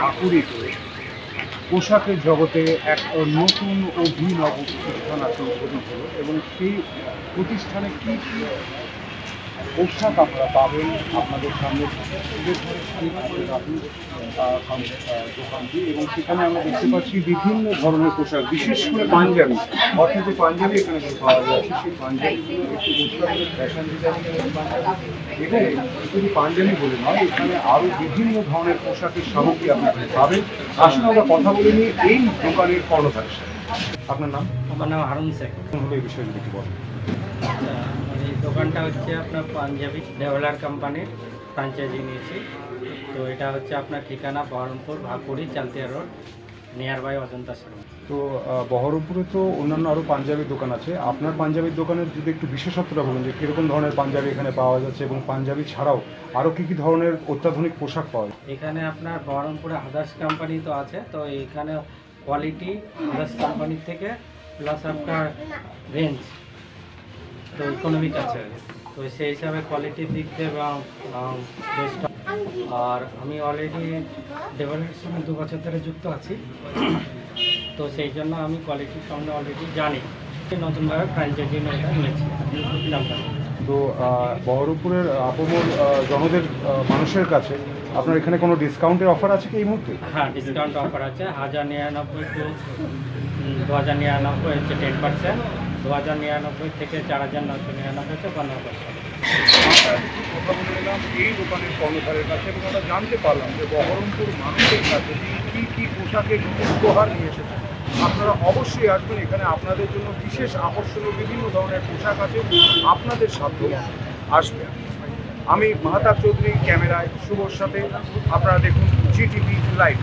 ঠাকুরিত পোশাকের জগতে এক নতুন অভিনব প্রতিষ্ঠান আসলে উদ্বোধন হলো এবং সেই প্রতিষ্ঠানে কী কী পোশাক আপনারা পাবেন আপনাদের সামনে দোকানটি এবং সেখানে আমরা দেখতে পাচ্ছি বিভিন্ন ধরনের পোশাক বিশেষ করে পাঞ্জাবি। অর্থাৎ যে পাঞ্জাবি এখানে পাওয়া যাচ্ছে সেই পাঞ্জাবিগুলো একটু ফ্যাশন ডিজাইনিংয়ের পাঞ্জাবি এবং শুধু পাঞ্জাবি বলে নয় এখানে আরও বিভিন্ন ধরনের পোশাকের সামগ্রী আপনি পাবেন। আসলে আমরা কথা বলে নিই এই দোকানের কর্ণধারের সাথে। আপনার নাম? আমার নাম হারুন শেখ। এই বিষয়ে যদি একটু বলেন। আচ্ছা, দোকানটা হচ্ছে আপনার পাঞ্জাবি ডেভেলার কোম্পানির ফ্র্যাঞ্চাইজি নিয়েছি। তো এটা হচ্ছে আপনার ঠিকানা Baharampur Bhakuri Chaltia road near by Ajanta showroom তো বহরমপুরে তো অন্যান্য আরও পাঞ্জাবির দোকান আছে। আপনার পাঞ্জাবির দোকানের যদি একটু বিশেষত্বটা বলুন যে কীরকম ধরনের পাঞ্জাবি এখানে পাওয়া যাচ্ছে এবং পাঞ্জাবি ছাড়াও আরও কী কী ধরনের অত্যাধুনিক পোশাক পাওয়া যায়? এখানে আপনার বহরমপুরে আদার্স কোম্পানি তো আছে। তো এখানে কোয়ালিটি আদার্স কোম্পানির থেকে প্লাস আপনার রেঞ্জ তো ইকোনমিক আছে। তো সেই হিসাবে কোয়ালিটির দিক দিয়ে আর আমি অলরেডি ডেভেলপের সঙ্গে দু বছর ধরে যুক্ত আছি। তো সেই জন্য আমি কোয়ালিটির সঙ্গে অলরেডি জানি। নতুনভাবে ফ্র্যাঞ্চাইজি এটা নিয়েছি তো বহরমপুরের আপমর জনদের মানুষের কাছে আপনার এখানে কোনো ডিসকাউন্টের অফার আছে কি এই মুহূর্তে? হ্যাঁ ডিসকাউন্ট অফার আছে। হাজার নিরানব্বই টু দু হাজার নিরানব্বই হচ্ছে টেন পার্সেন্ট দু হাজার নিরানব্বই থেকে চার হাজার নশো নিরানব্বই পার্সেন্ট এলাম এই দোকানের কাছে জানতে পারলাম যে বহরমপুর মানুষের কী কী পোশাকের উপহার নিয়ে আপনারা অবশ্যই আসবেন, এখানে আপনাদের জন্য বিশেষ আকর্ষণীয় বিভিন্ন ধরনের পোশাক আছে, আপনাদের সাধ্য মতো আসবেন আমি মাহাতাব চৌধুরী ক্যামেরায় শুভর সাথে, আপনারা দেখুন জিটিভি লাইভ।